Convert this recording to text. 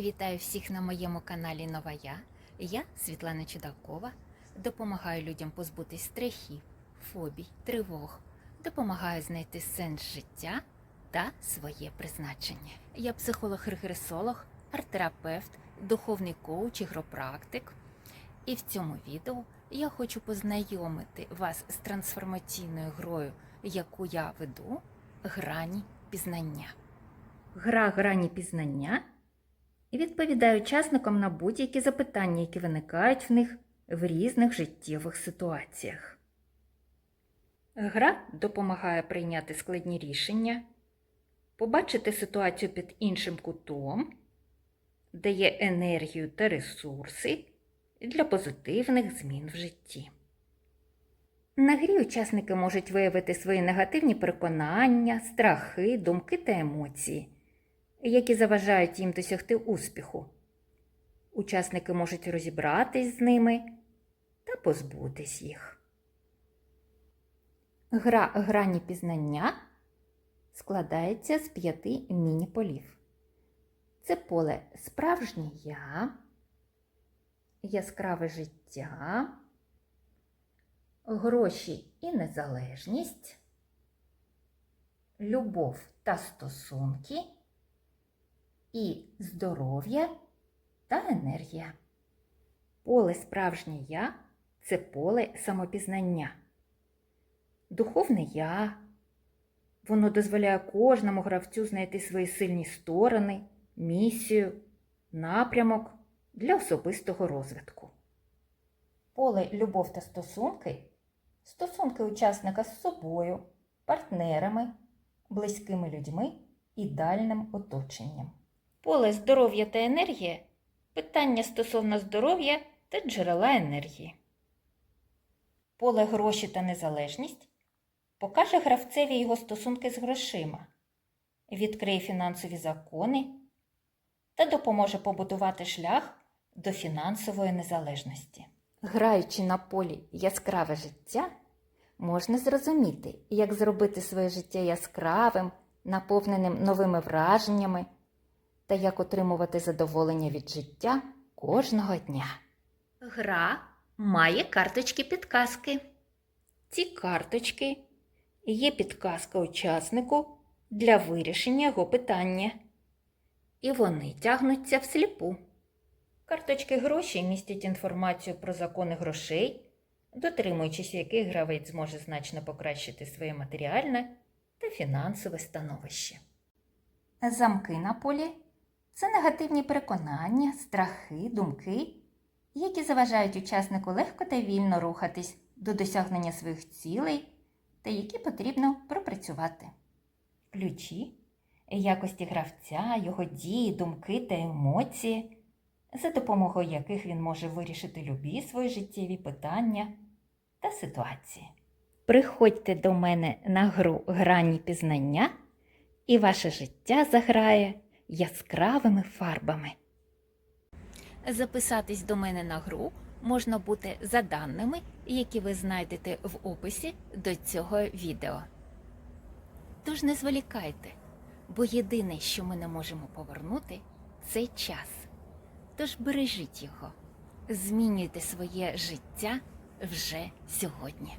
Вітаю всіх на моєму каналі Нова Я. Я Світлана Чудакова. Допомагаю людям позбутись страхів, фобій, тривог. Допомагаю знайти сенс життя та своє призначення. Я психолог-регресолог, арт-терапевт, духовний коуч, ігропрактик. І в цьому відео я хочу познайомити вас з трансформаційною грою, яку я веду грані пізнання. Гра грані пізнання і відповідає учасникам на будь-які запитання, які виникають в них в різних життєвих ситуаціях. Гра допомагає прийняти складні рішення, побачити ситуацію під іншим кутом, дає енергію та ресурси для позитивних змін в житті. На грі учасники можуть виявити свої негативні переконання, страхи, думки та емоції, які заважають їм досягти успіху. Учасники можуть розібратись з ними та позбутись їх. Гра грані пізнання складається з п'яти міні-полів. Це поле справжнє я, яскраве життя, гроші і незалежність, любов та стосунки і здоров'я та енергія. Поле справжнє я це поле самопізнання. Духовне я. Воно дозволяє кожному гравцю знайти свої сильні сторони, місію, напрямок для особистого розвитку. Поле любов та стосунки стосунки учасника з собою, партнерами, близькими людьми і дальним оточенням. Поле здоров'я та енергія питання стосовно здоров'я та джерела енергії. Поле гроші та незалежність покаже гравцеві його стосунки з грошима, відкриє фінансові закони та допоможе побудувати шлях до фінансової незалежності. Граючи на полі яскраве життя, можна зрозуміти, як зробити своє життя яскравим, наповненим новими враженнями та як отримувати задоволення від життя кожного дня. Гра має карточки підказки. Ці карточки є підказка учаснику для вирішення його питання, і вони тягнуться всліпу. Карточки грошей містять інформацію про закони грошей, дотримуючись яких гравець зможе значно покращити своє матеріальне та фінансове становище. Замки на полі це негативні переконання, страхи, думки, які заважають учаснику легко та вільно рухатись до досягнення своїх цілей та які потрібно пропрацювати. Ключі якості гравця, його дії, думки та емоції, за допомогою яких він може вирішити любі свої життєві питання та ситуації. Приходьте до мене на гру грані пізнання, і ваше життя заграє яскравими фарбами. Записатись до мене на гру можна бути за даними, які ви знайдете в описі до цього відео. Тож не зволікайте, бо єдине, що ми не можемо повернути, це час. Тож бережіть його, змінюйте своє життя вже сьогодні.